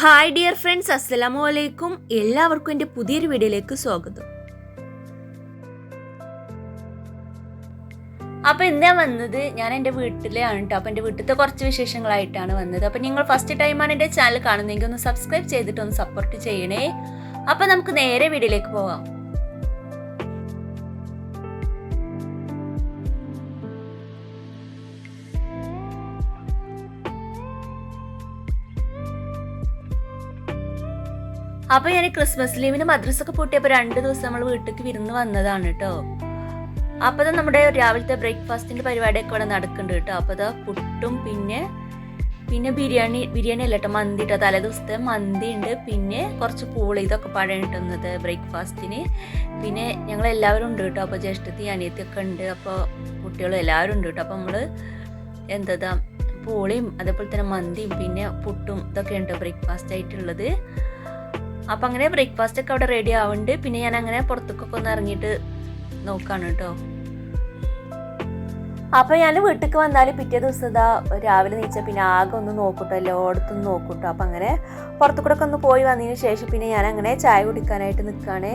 Hi dear friends അസ്സലാമു അലൈക്കും എല്ലാവർക്കും എന്റെ പുതിയൊരു വീഡിയോയിലേക്ക് സ്വാഗതം. അപ്പോൾ എന്താ വന്നത് ഞാൻ എന്റെ വീട്ടിലാണ് കേട്ടോ. അപ്പോൾ എന്റെ വീട്ടിലത്തെ കുറച്ച് വിശേഷങ്ങളായിട്ടാണ് വന്നത്. അപ്പോൾ നിങ്ങൾ ഫസ്റ്റ് ടൈമാണ് എന്റെ ചാനൽ കാണുന്നതെങ്കിൽ ഒന്ന് സബ്സ്ക്രൈബ് ചെയ്തിട്ട് ഒന്ന് സപ്പോർട്ട് ചെയ്യണേ. അപ്പോൾ നമുക്ക് നേരെ വീഡിയോയിലേക്ക് പോകാം. അപ്പൊ ഞാൻ ക്രിസ്മസ് ലീവിന് മദ്രസ ഒക്കെ പൂട്ടിയപ്പോ രണ്ട് ദിവസം നമ്മൾ വീട്ടിലേക്ക് വിരുന്ന് വന്നതാണ് കേട്ടോ അപ്പോൾ നമ്മുടെ രാവിലത്തെ ബ്രേക്ക്ഫാസ്റ്റിന്റെ പരിപാടിയൊക്കെ ഇവിടെ നടക്കുന്നുണ്ട് കേട്ടോ അപ്പോൾ അതാ പുട്ടും പിന്നെ പിന്നെ ബിരിയാണി ബിരിയാണി അല്ല കേട്ടോ മന്തി കേട്ടോ തലേ ദിവസത്തെ മന്തി ഉണ്ട് പിന്നെ കുറച്ച് പൂൾ ഇതൊക്കെ പഴം കിട്ടുന്നത് ബ്രേക്ക്ഫാസ്റ്റിന്. പിന്നെ ഞങ്ങൾ എല്ലാവരും ഉണ്ട് കേട്ടോ അപ്പോൾ ജ്യേഷ്ഠത്തി അനിയത്തിയൊക്കെ ഉണ്ട്. അപ്പോൾ കുട്ടികളും എല്ലാവരും ഉണ്ട് കേട്ടോ അപ്പോൾ നമ്മൾ എന്താ പൂളിയും അതേപോലെ തന്നെ മന്തിയും പിന്നെ പുട്ടും ഇതൊക്കെ ഉണ്ട് ബ്രേക്ക്ഫാസ്റ്റ് ആയിട്ടുള്ളത് അപ്പം അങ്ങനെ ബ്രേക്ക്ഫാസ്റ്റ് ഒക്കെ അവിടെ റെഡി ആവുന്നുണ്ട് പിന്നെ ഞാൻ അങ്ങനെ പുറത്തേക്കൊക്കെ ഒന്ന് ഇറങ്ങിയിട്ട് നോക്കാണ് കേട്ടോ അപ്പൊ ഞാൻ വീട്ടിലേക്ക് വന്നാൽ പിറ്റേ ദിവസം ഇതാ രാവിലെ നീച്ച പിന്നെ ആകെ ഒന്ന് നോക്കൂട്ടോ എല്ലായിടത്തും നോക്കൂട്ടോ. അപ്പൊ അങ്ങനെ പുറത്തുകൂടെ ഒക്കെ ഒന്ന് പോയി വന്നതിന് ശേഷം പിന്നെ ഞാൻ അങ്ങനെ ചായ കുടിക്കാനായിട്ട് നിൽക്കുകയാണേ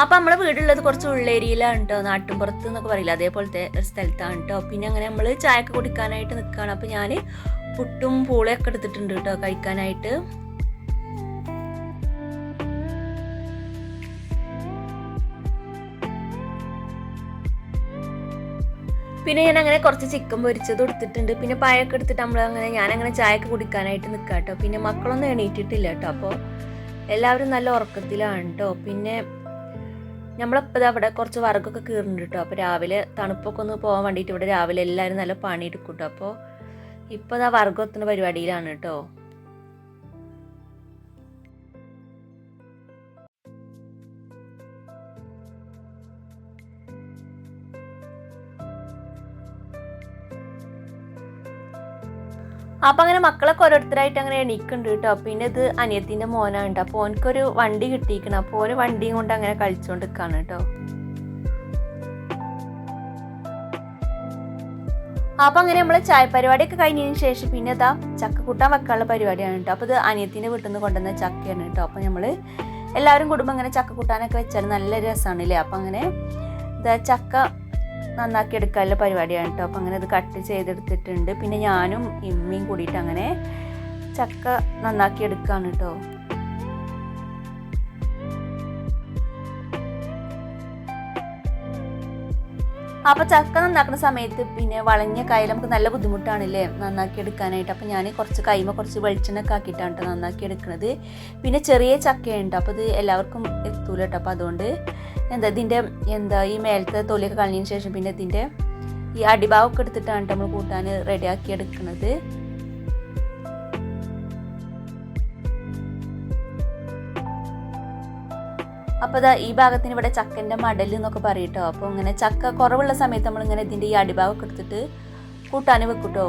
അപ്പൊ നമ്മളെ വീടുള്ളത് കുറച്ച് ഉള്ളേരിയിലാണ് കേട്ടോ നാട്ടുംപുറത്ത് എന്നൊക്കെ പറയില്ല അതേപോലത്തെ ഒരു സ്ഥലത്താണ് കേട്ടോ പിന്നെ അങ്ങനെ നമ്മൾ ഒക്കെ കുടിക്കാനായിട്ട് നിൽക്കുകയാണ് അപ്പൊ ഞാൻ പുട്ടും പൂളയൊക്കെ എടുത്തിട്ടുണ്ട് കേട്ടോ കഴിക്കാനായിട്ട്. പിന്നെ ഞാൻ അങ്ങനെ കുറച്ച് ചിക്കൻ പൊരിച്ചത് കൊടുത്തിട്ടുണ്ട്. പിന്നെ പഴമൊക്കെ എടുത്തിട്ട് നമ്മൾ അങ്ങനെ ഞാൻ അങ്ങനെ ചായക്ക് കുടിക്കാനായിട്ട് നിൽക്കാം കേട്ടോ പിന്നെ മക്കളൊന്നും എണീറ്റിട്ടില്ല കേട്ടോ അപ്പോൾ എല്ലാവരും നല്ല ഉറക്കത്തിലാണ് കേട്ടോ പിന്നെ നമ്മളിപ്പോൾ അവിടെ കുറച്ച് വർക്കൊക്കെ കീറുന്നുണ്ട് കേട്ടോ അപ്പോൾ രാവിലെ തണുപ്പൊക്കെ ഒന്ന് പോകാൻ വേണ്ടിയിട്ട് ഇവിടെ രാവിലെ എല്ലാവരും നല്ല പണി എടുക്കും കേട്ടോ അപ്പോൾ ഇപ്പോൾ അതാ എത്തുന്ന പരിപാടിയിലാണ് കേട്ടോ അപ്പം അങ്ങനെ മക്കളൊക്കെ ഓരോരുത്തരായിട്ട് അങ്ങനെ എണീക്കുന്നുണ്ട് കേട്ടോ. പിന്നെ ഇത് അനിയത്തിന്റെ മോനാണ് അപ്പോൾ ഓനക്കൊരു വണ്ടി കിട്ടിയിരിക്കണം. അപ്പോൾ ഓന് വണ്ടിയും കൊണ്ട് അങ്ങനെ കളിച്ചുകൊണ്ട് നിൽക്കുകയാണ് കേട്ടോ. അപ്പം അങ്ങനെ നമ്മൾ ചായ പരിപാടിയൊക്കെ കഴിഞ്ഞതിന് ശേഷം പിന്നെ ഇതാ ചക്ക കൂട്ടാൻ വെക്കാനുള്ള പരിപാടിയാണ് കേട്ടോ. അപ്പോൾ ഇത് അനിയത്തിന്റെ വീട്ടിൽ നിന്ന് കൊണ്ടുവന്ന ചക്കയാണ് കേട്ടോ. അപ്പോൾ നമ്മൾ എല്ലാവരും കുടുംബം അങ്ങനെ ചക്ക കൂട്ടാനൊക്കെ വെച്ചാൽ നല്ല രസമാണ് അല്ലേ അപ്പം അങ്ങനെ ഇതാ ചക്ക നന്നാക്കി എടുക്കാനുള്ള പരിപാടിയാണ് കേട്ടോ. അപ്പം അങ്ങനെ അത് കട്ട് ചെയ്തെടുത്തിട്ടുണ്ട്. പിന്നെ ഞാനും ഇമ്മയും കൂടിയിട്ട് അങ്ങനെ ചക്ക നന്നാക്കി എടുക്കുകയാണ് കേട്ടോ. അപ്പോൾ ചക്ക നന്നാക്കുന്ന സമയത്ത് പിന്നെ വളഞ്ഞ കൈ നമുക്ക് നല്ല ബുദ്ധിമുട്ടാണല്ലേ നന്നാക്കി എടുക്കാനായിട്ട് അപ്പോൾ ഞാൻ കുറച്ച് കൈമ കുറച്ച് വെളിച്ചെണ്ണൊക്കെ ആക്കിയിട്ടാണ് കേട്ടോ നന്നാക്കി എടുക്കുന്നത് പിന്നെ ചെറിയ ചക്കയുണ്ട്. അപ്പോൾ ഇത് എല്ലാവർക്കും എത്തൂല കേട്ടോ. അപ്പോൾ അതുകൊണ്ട് എന്താ ഇതിന്റെ എന്താ ഈ മേലത്തെ തൊലിയൊക്കെ കളഞ്ഞതിന് ശേഷം പിന്നെ ഇതിന്റെ ഈ അടിഭാവമൊക്കെ എടുത്തിട്ടാണ് നമ്മൾ കൂട്ടാൻ റെഡിയാക്കി എടുക്കുന്നത്. അപ്പോൾ അതാ ഈ ഭാഗത്തിന് ഇവിടെ ചക്കന്റെ മടൽ എന്നൊക്കെ പറയട്ടോ. അപ്പോൾ ഇങ്ങനെ ചക്ക കുറവുള്ള സമയത്ത് നമ്മൾ ഇങ്ങനെ ഇതിന്റെ ഈ അടിഭാഗമൊക്കെ എടുത്തിട്ട് കൂട്ടാൻ വെക്കൂട്ടോ.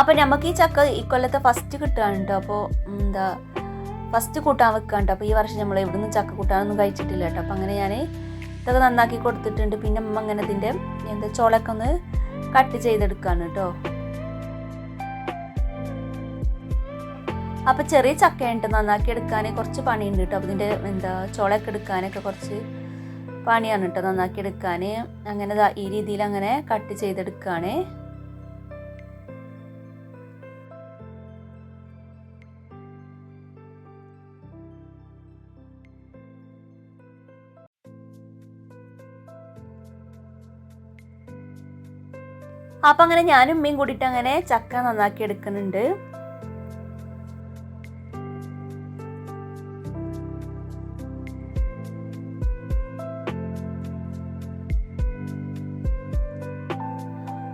അപ്പോൾ നമുക്ക് ഈ ചക്ക ഈ കൊല്ലത്തെ ഫസ്റ്റ് കിട്ടുകയാണ് കേട്ടോ അപ്പോൾ എന്താ ഫസ്റ്റ് കൂട്ടാൻ വെക്കാണ്ട്. അപ്പോൾ ഈ വർഷം നമ്മൾ എവിടെ നിന്ന് ചക്ക കൂട്ടാനൊന്നും കഴിച്ചിട്ടില്ല കേട്ടോ. അപ്പോൾ അങ്ങനെ ഞാൻ ഇതൊക്കെ നന്നാക്കി കൊടുത്തിട്ടുണ്ട്. പിന്നെ അമ്മ അങ്ങനെ ഇതിന്റെ എന്താ ചോളൊക്കെ ഒന്ന് കട്ട് ചെയ്തെടുക്കാണ് കേട്ടോ. അപ്പോൾ ചെറിയ ചക്കയുണ്ട് നന്നാക്കി എടുക്കാൻ കുറച്ച് പണിയുണ്ട് കേട്ടോ. അപ്പോൾ ഇതിന്റെ എന്താ ചോളൊക്കെ എടുക്കാനൊക്കെ കുറച്ച് പണിയാണ് കേട്ടോ നന്നാക്കി എടുക്കാൻ അങ്ങനെ ഈ രീതിയിൽ അങ്ങനെ കട്ട് ചെയ്തെടുക്കുകയാണേ അപ്പം അങ്ങനെ ഞാനും ഉമ്മയും കൂടിയിട്ട് അങ്ങനെ ചക്ക നന്നാക്കി എടുക്കുന്നുണ്ട്.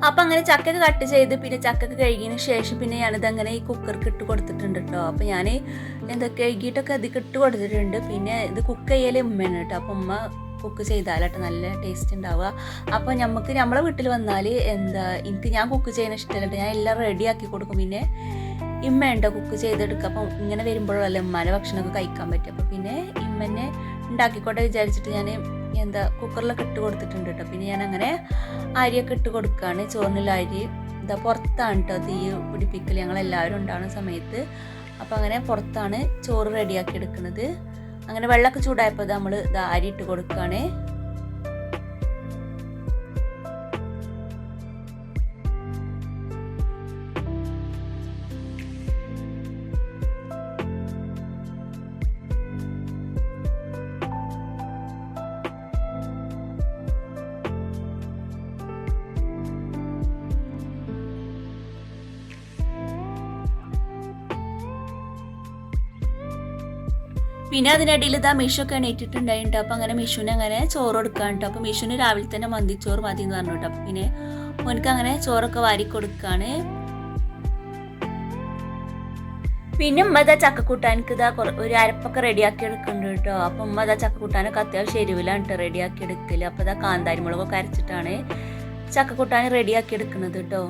അപ്പം അങ്ങനെ ചക്കൊക്കെ കട്ട് ചെയ്ത് പിന്നെ ചക്കക്ക് കഴുകിയതിന് ശേഷം പിന്നെ ഞാനിത് അങ്ങനെ ഈ കുക്കർക്ക് ഇട്ട് കൊടുത്തിട്ടുണ്ട് കേട്ടോ അപ്പം ഞാൻ എന്താ കഴുകിയിട്ടൊക്കെ അതിൽ ഇട്ട് കൊടുത്തിട്ടുണ്ട്. പിന്നെ ഇത് കുക്ക് ചെയ്യലേ ഉമ്മയാണ് കേട്ടോ അപ്പം ഉമ്മ കുക്ക് ചെയ്താലട്ടോ നല്ല ടേസ്റ്റ് ഉണ്ടാവുക അപ്പോൾ നമുക്ക് നമ്മളെ വീട്ടിൽ വന്നാൽ എന്താ എനിക്ക് ഞാൻ കുക്ക് ചെയ്യുന്ന ഇഷ്ടമല്ല ഞാൻ എല്ലാം റെഡി ആക്കി കൊടുക്കും. പിന്നെ ഇമ്മ ഉണ്ടോ കുക്ക് ചെയ്തെടുക്കുക അപ്പം ഇങ്ങനെ വരുമ്പോഴല്ലേ ഉമ്മാന്റെ ഭക്ഷണമൊക്കെ കഴിക്കാൻ പറ്റും അപ്പോൾ പിന്നെ ഇമ്മനെ ഉണ്ടാക്കിക്കോട്ടെ വിചാരിച്ചിട്ട് ഞാൻ എന്താ കുക്കറിലൊക്കെ ഇട്ട് കൊടുത്തിട്ടുണ്ട് കേട്ടോ പിന്നെ ഞാൻ അങ്ങനെ അരിയൊക്കെ ഇട്ട് കൊടുക്കുകയാണ് ചോറിനുള്ള അരി ഇതാ പുറത്താണ് കേട്ടോ തീ പിടിപ്പിക്കൽ ഞങ്ങൾ എല്ലാവരും ഉണ്ടാകുന്ന സമയത്ത്. അപ്പോൾ അങ്ങനെ പുറത്താണ് ചോറ് റെഡിയാക്കി എടുക്കുന്നത് അങ്ങനെ വെള്ളമൊക്കെ ചൂടായപ്പോൾ നമ്മൾ ഇത് ഇട്ട് കൊടുക്കുകയാണ് പിന്നെ അതിനിടയിൽ ഇതാ മീഷൊക്കെ എണീറ്റിട്ടുണ്ടായിട്ട്. അപ്പം അങ്ങനെ മീഷുവിനെ അങ്ങനെ ചോറ് കൊടുക്കാൻ കേട്ടോ അപ്പം മീഷുവിന് രാവിലെ തന്നെ മന്തിച്ചോറ് മതി എന്ന് പറഞ്ഞു കേട്ടോ പിന്നെ ഓനക്ക് അങ്ങനെ ചോറൊക്കെ വാരി കൊടുക്കാണ്. പിന്നെ ഉമ്മ ഇതാ ചക്കക്കൂട്ടാനക്ക് ഇതാ ഒരു അരപ്പൊക്കെ റെഡിയാക്കി എടുക്കുന്നുണ്ട് കേട്ടോ. അപ്പം ഉമ്മ ഇതാ ചക്കക്കൂട്ടാനൊക്കെ അത്യാവശ്യം എരിവിലാണ് കേട്ടോ റെഡിയാക്കി എടുക്കൽ. അപ്പം ഇതാ കാന്താരി മുളകൊക്കെ അരച്ചിട്ടാണ് ചക്കക്കൂട്ടാൻ റെഡിയാക്കി എടുക്കുന്നത് കേട്ടോ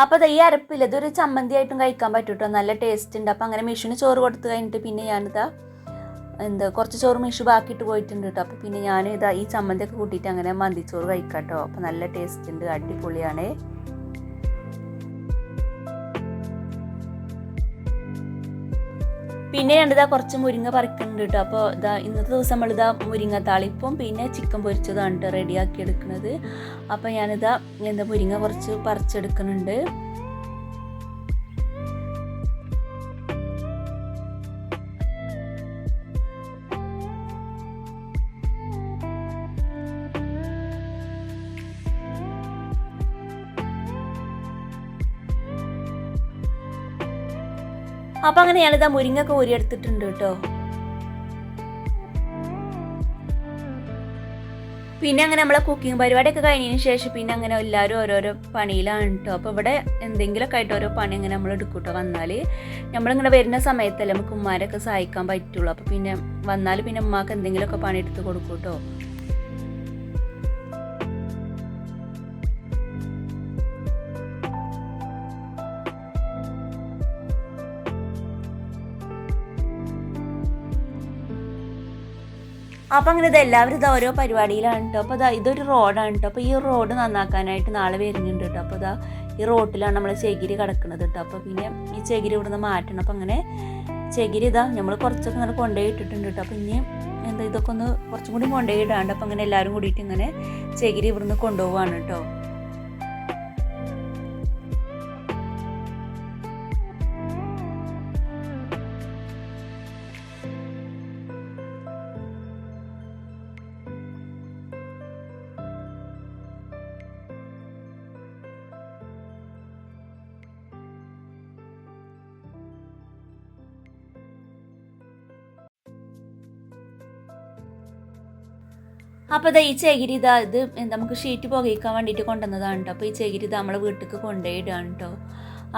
അപ്പോൾ ദാ ഈ അരപ്പില്ല ഇതൊരു ചമ്മന്തിയായിട്ടും കഴിക്കാൻ പറ്റൂട്ടോ? നല്ല ടേസ്റ്റ് ഉണ്ട്. അപ്പോൾ അങ്ങനെ മിഷിന് ചോറ് കൊടുത്തു കഴിഞ്ഞിട്ട് പിന്നെ ഞാനിതാ എന്താ കുറച്ച് ചോറ് മിഷു ബാക്കിയിട്ട് പോയിട്ടുണ്ട് കേട്ടോ. അപ്പോൾ പിന്നെ ഞാൻ ഇതാ ഈ ചമ്മന്തിയൊക്കെ കൂട്ടിയിട്ട് അങ്ങനെ മന്തിച്ചോറ് കഴിക്കാം കേട്ടോ അപ്പോൾ നല്ല ടേസ്റ്റ് ഉണ്ട് അടിപൊളിയാണ്. പിന്നെ രണ്ടിതാ കുറച്ച് മുരിങ്ങ പറിക്കുന്നുണ്ട് കേട്ടോ അപ്പോൾ ഇതാ ഇന്നത്തെ ദിവസം നമ്മളിതാ മുരിങ്ങ താളിപ്പും പിന്നെ ചിക്കൻ പൊരിച്ചതാണ് കേട്ടോ റെഡിയാക്കി എടുക്കുന്നത്. അപ്പോൾ ഞാനിതാ എന്താ മുരിങ്ങ കുറച്ച് പറിച്ചെടുക്കുന്നുണ്ട്. അപ്പം അങ്ങനെ ഞാനിതാ മുരിങ്ങൊക്കെ ഊരിയെടുത്തിട്ടുണ്ട് കേട്ടോ. പിന്നെ അങ്ങനെ നമ്മളെ കുക്കിംഗ് പരിപാടിയൊക്കെ കഴിഞ്ഞതിന് ശേഷം പിന്നെ അങ്ങനെ എല്ലാവരും ഓരോരോ പണിയിലാണ് കേട്ടോ. അപ്പോൾ ഇവിടെ എന്തെങ്കിലുമൊക്കെ ആയിട്ട് ഓരോ പണി അങ്ങനെ നമ്മൾ എടുക്കും കേട്ടോ. വന്നാൽ നമ്മളിങ്ങനെ വരുന്ന സമയത്തല്ലേ നമുക്ക് ഉമ്മാരൊക്കെ സഹായിക്കാൻ പറ്റുള്ളൂ. അപ്പോൾ പിന്നെ വന്നാൽ പിന്നെ ഉമ്മാക്ക് എന്തെങ്കിലുമൊക്കെ പണി എടുത്ത് കൊടുക്കും കേട്ടോ. അപ്പം അങ്ങനെ ഇത് എല്ലാവരും ഇത് ഓരോ പരിപാടിയിലാണ് കേട്ടോ അപ്പോൾ ഇതാ ഇതൊരു റോഡാണ് കേട്ടോ അപ്പോൾ ഈ റോഡ് നന്നാക്കാനായിട്ട് നാളെ വരുന്നുണ്ട് കേട്ടോ അപ്പോൾ ഇതാ ഈ റോട്ടിലാണ് നമ്മൾ ചെകിരി കിടക്കുന്നത് കേട്ടോ അപ്പോൾ പിന്നെ ഈ ചെകിരി ഇവിടുന്ന് മാറ്റണം. അപ്പോൾ അങ്ങനെ ചെകിരി ഇതാ നമ്മൾ കുറച്ചൊക്കെ ഇങ്ങനെ കൊണ്ടുപോയി ഇട്ടിട്ടുണ്ട് കേട്ടോ അപ്പോൾ ഇനി എന്താ ഇതൊക്കെ ഒന്ന് കുറച്ചും കൂടി കൊണ്ടുപോയി ഇടാണ്ട് അപ്പോൾ അങ്ങനെ എല്ലാവരും കൂടിയിട്ട് ഇങ്ങനെ ചെകിരി ഇവിടുന്ന് കൊണ്ടുപോവാണ് കേട്ടോ അപ്പോൾ ഇതാ ഈ ചകിരി ഇതാ ഇത് നമുക്ക് ഷീറ്റ് പുകയിക്കാൻ വേണ്ടിയിട്ട് കൊണ്ടുവന്നതാണ് കേട്ടോ അപ്പോൾ ഈ ചകിരി ഇത് നമ്മളെ വീട്ടിലേക്ക് കൊണ്ടുപോയിടാണ് കേട്ടോ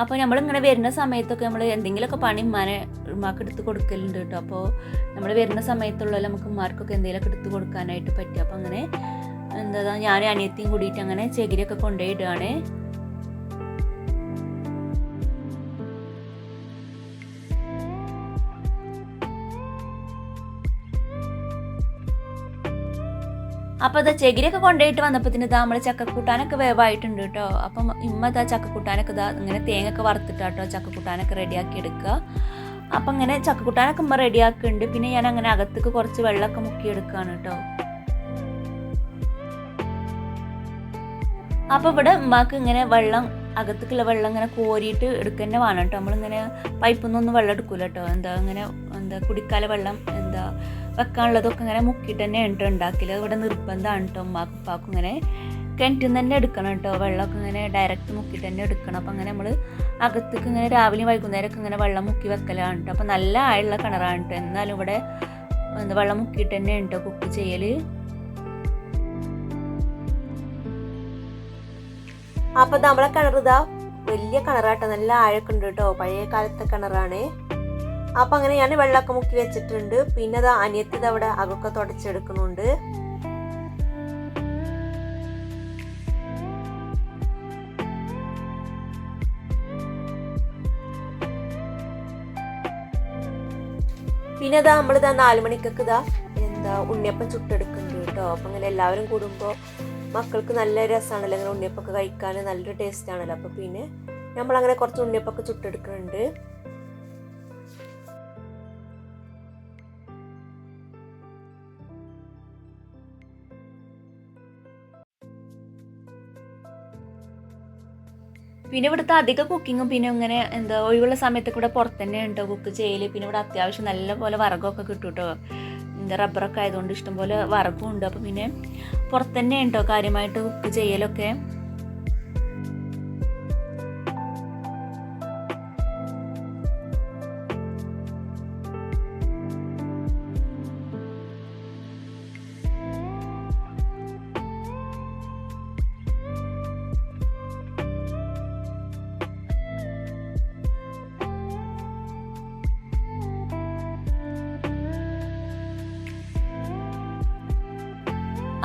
അപ്പോൾ നമ്മളിങ്ങനെ വരുന്ന സമയത്തൊക്കെ നമ്മൾ എന്തെങ്കിലുമൊക്കെ പണി ഉമ്മാനെ ഉമ്മാക്ക് എടുത്ത് കൊടുക്കലുണ്ട് കേട്ടോ അപ്പോൾ നമ്മൾ വരുന്ന സമയത്തുള്ള നമുക്ക് ഉമ്മാർക്കൊക്കെ എന്തെങ്കിലുമൊക്കെ എടുത്ത് കൊടുക്കാനായിട്ട് പറ്റും. അപ്പോൾ അങ്ങനെ എന്താ ഞാൻ അനിയത്തിയും കൂടിയിട്ട് അങ്ങനെ ചകിരിയൊക്കെ കൊണ്ടുപോയിടുകയാണ് അപ്പോൾ അത് ചകിരിയൊക്കെ കൊണ്ടുപോയിട്ട് വന്നപ്പോ ഇതാ നമ്മൾ ചക്കക്കൂട്ടാനൊക്കെ വേവായിട്ടുണ്ട് കേട്ടോ. അപ്പം ഇമ്മ ഇതാ ചക്കക്കൂട്ടാനൊക്കെ ഇതാ ഇങ്ങനെ തേങ്ങയൊക്കെ വറുത്തിട്ടാട്ടോ ചക്കക്കൂട്ടാനൊക്കെ റെഡിയാക്കി എടുക്കുക. അപ്പം ഇങ്ങനെ ചക്കക്കൂട്ടാനൊക്കെ ഇമ്മ റെഡിയാക്കുന്നുണ്ട് പിന്നെ ഞാൻ അങ്ങനെ അകത്തേക്ക് കുറച്ച് വെള്ളമൊക്കെ മുക്കിയെടുക്കുകയാണ് കേട്ടോ. അപ്പോൾ ഇവിടെ ഉമ്മാക്ക് ഇങ്ങനെ വെള്ളം അകത്തേക്കുള്ള വെള്ളം ഇങ്ങനെ കോരിയിട്ട് എടുക്കന്നെ വേണം കേട്ടോ. നമ്മളിങ്ങനെ പൈപ്പിൽ നിന്നൊന്നും വെള്ളം എടുക്കൂല കേട്ടോ. എന്താ ഇങ്ങനെ എന്താ കുടിക്കാല വെള്ളം എന്താ വെക്കാനുള്ളതൊക്കെ ഇങ്ങനെ മുക്കിയിട്ട് തന്നെ ഉണ്ട് ഉണ്ടാക്കില്ല ഇവിടെ നിർബന്ധമാണ് കേട്ടോ ഉമ്മാക്കും ഉപ്പാക്കും ഇങ്ങനെ കിണറ്റിൽ നിന്ന് തന്നെ എടുക്കണം കേട്ടോ വെള്ളമൊക്കെ ഇങ്ങനെ ഡയറക്റ്റ് മുക്കിയിട്ട് തന്നെ എടുക്കണം. അപ്പം അങ്ങനെ നമ്മൾ അകത്തേക്ക് ഇങ്ങനെ രാവിലെയും വൈകുന്നേരമൊക്കെ ഇങ്ങനെ വെള്ളം മുക്കി വെക്കലാണ് കേട്ടോ അപ്പം നല്ല ആയുള്ള കിണറാണ് കേട്ടോ എന്നാലും ഇവിടെ എന്താ വെള്ളം മുക്കിയിട്ട് തന്നെ ഉണ്ടോ കുക്ക് ചെയ്യൽ അപ്പൊ നമ്മളെ കിണർ ഇതാ വലിയ കിണറാട്ടോ നല്ല ആഴക്കുണ്ട് കേട്ടോ പഴയ കാലത്തെ കിണറാണ്. അപ്പം അങ്ങനെ ഞാൻ വെള്ളമൊക്കെ മുക്കി വെച്ചിട്ടുണ്ട്. പിന്നെ അത് അനിയത്തിത് അവിടെ അകൊക്കെ തുടച്ചെടുക്കുന്നുണ്ട്. പിന്നെ ഇതാ നമ്മളിതാ നാലുമണിക്കൊക്കെ ഇതാ എന്താ ഉണ്ണിയപ്പം ചുട്ടെടുക്കുന്നുണ്ട് കേട്ടോ. അപ്പം അങ്ങനെ എല്ലാവരും കൂടുമ്പോൾ മക്കൾക്ക് നല്ല രസമാണല്ലോ അങ്ങനെ ഉണ്ണിയപ്പൊക്കെ കഴിക്കാൻ. നല്ലൊരു ടേസ്റ്റ് ആണല്ലോ. അപ്പോൾ പിന്നെ നമ്മളങ്ങനെ കുറച്ച് ഉണ്ണിയപ്പൊക്കെ ചുട്ടെടുക്കുന്നുണ്ട്. പിന്നെ ഇവിടുത്തെ അധിക കുക്കിങ്ങും പിന്നെ ഇങ്ങനെ എന്താ ഒഴിവുള്ള സമയത്ത് കൂടെ പുറത്ത് തന്നെ കുക്ക് ചെയ്യൽ. പിന്നെ ഇവിടെ അത്യാവശ്യം നല്ല പോലെ വറകൊക്കെ കിട്ടും കേട്ടോ എന്താ റബ്ബറൊക്കെ ആയതുകൊണ്ട് ഇഷ്ടംപോലെ വറകും ഉണ്ട്. അപ്പം പിന്നെ പുറത്തന്നെ ഉണ്ടോ കാര്യമായിട്ട് കുക്ക് ചെയ്യലൊക്കെ?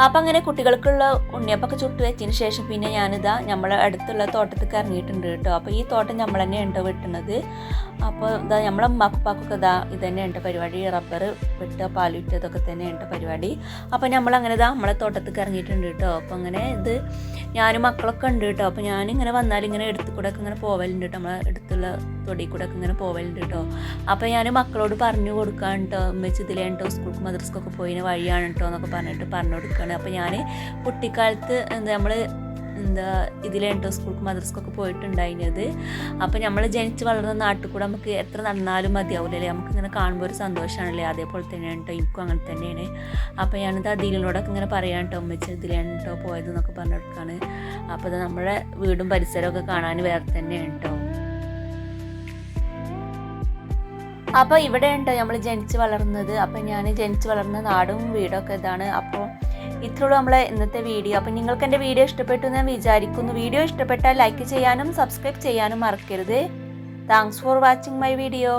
അപ്പം അങ്ങനെ കുട്ടികൾക്കുള്ള ഉണ്ണിയപ്പൊക്കെ ചുട്ട് വെച്ചതിന് ശേഷം പിന്നെ ഞാനിതാ നമ്മളെ അടുത്തുള്ള തോട്ടത്തേക്ക് ഇറങ്ങിയിട്ടുണ്ട് കേട്ടോ. അപ്പോൾ ഈ തോട്ടം നമ്മൾ തന്നെ ഉണ്ടോ വെട്ടുന്നത് അപ്പോൾ ഇതാ നമ്മളെ മപ്പാക്കൊക്കെ ഇതാ ഇത് തന്നെ ഉണ്ട് പരിപാടി. റബ്ബർ വെട്ടുക പാലിട്ട് ഇതൊക്കെ തന്നെ ഉണ്ട് പരിപാടി. അപ്പോൾ നമ്മൾ അങ്ങനെ ഇതാ നമ്മളെ തോട്ടത്തേക്ക് ഇറങ്ങിയിട്ടുണ്ട് കേട്ടോ. അപ്പോൾ അങ്ങനെ ഇത് ഞാനും മക്കളൊക്കെ ഉണ്ട് കേട്ടോ. അപ്പോൾ ഞാനിങ്ങനെ വന്നാൽ ഇങ്ങനെ എടുത്തു കൂടെ ഒക്കെ ഇങ്ങനെ പോവലുണ്ട് കേട്ടോ. നമ്മളെ അടുത്തുള്ള തൊടി കൂടെ ഒക്കെ ഇങ്ങനെ പോവലുണ്ട് കേട്ടോ. അപ്പോൾ ഞാൻ മക്കളോട് പറഞ്ഞു കൊടുക്കാൻ കേട്ടോ. ഉമ്മച്ചി ഇതിലേ കേട്ടോ സ്കൂൾക്ക് മദ്രസ്ക്കൊക്കെ പോയിന് വഴിയാണ് കേട്ടോ എന്നൊക്കെ പറഞ്ഞിട്ട് പറഞ്ഞു കൊടുക്കുകയാണ് അപ്പോൾ ഞാൻ കുട്ടിക്കാലത്ത് എന്താ നമ്മൾ എന്താ ഇതിലേ കേട്ടോ സ്കൂൾക്ക് മദ്രസ്ക്കൊക്കെ പോയിട്ടുണ്ടായിരുന്നത് അപ്പോൾ നമ്മൾ ജനിച്ച് വളർന്ന നാട്ടിൽ കൂടെ നമുക്ക് എത്ര നടന്നാലും മതിയാവില്ലല്ലേ നമുക്ക് ഇങ്ങനെ കാണുമ്പോൾ ഒരു സന്തോഷമാണല്ലേ അതേപോലെ തന്നെയാണ് കേട്ടോ എനിക്കും അങ്ങനെ തന്നെയാണ്. അപ്പോൾ ഞാനിത് അതിലിനോടൊക്കെ ഇങ്ങനെ പറയാൻ കേട്ടോ ഉമ്മച്ചി ഇതിലാണ് കേട്ടോ പോയത് എന്നൊക്കെ പറഞ്ഞെടുക്കാണ്. അപ്പോൾ ഇത് നമ്മുടെ വീടും പരിസരമൊക്കെ കാണാൻ വേറെ തന്നെയാണ് കേട്ടോ അപ്പോൾ ഇവിടെ ഉണ്ട് നമ്മൾ ജനിച്ച് വളർന്നത്. അപ്പം ഞാൻ ജനിച്ച് വളർന്ന നാടും വീടൊക്കെ ഇതാണ്. അപ്പോൾ ഇത്രയുള്ളൂ നമ്മളെ ഇന്നത്തെ വീഡിയോ. അപ്പോൾ നിങ്ങൾക്ക് എന്റെ വീഡിയോ ഇഷ്ടപ്പെട്ടു എന്ന് ഞാൻ വിചാരിക്കുന്നു. വീഡിയോ ഇഷ്ടപ്പെട്ടാൽ ലൈക്ക് ചെയ്യാനും സബ്സ്ക്രൈബ് ചെയ്യാനും മറക്കരുത്. Thanks for watching my video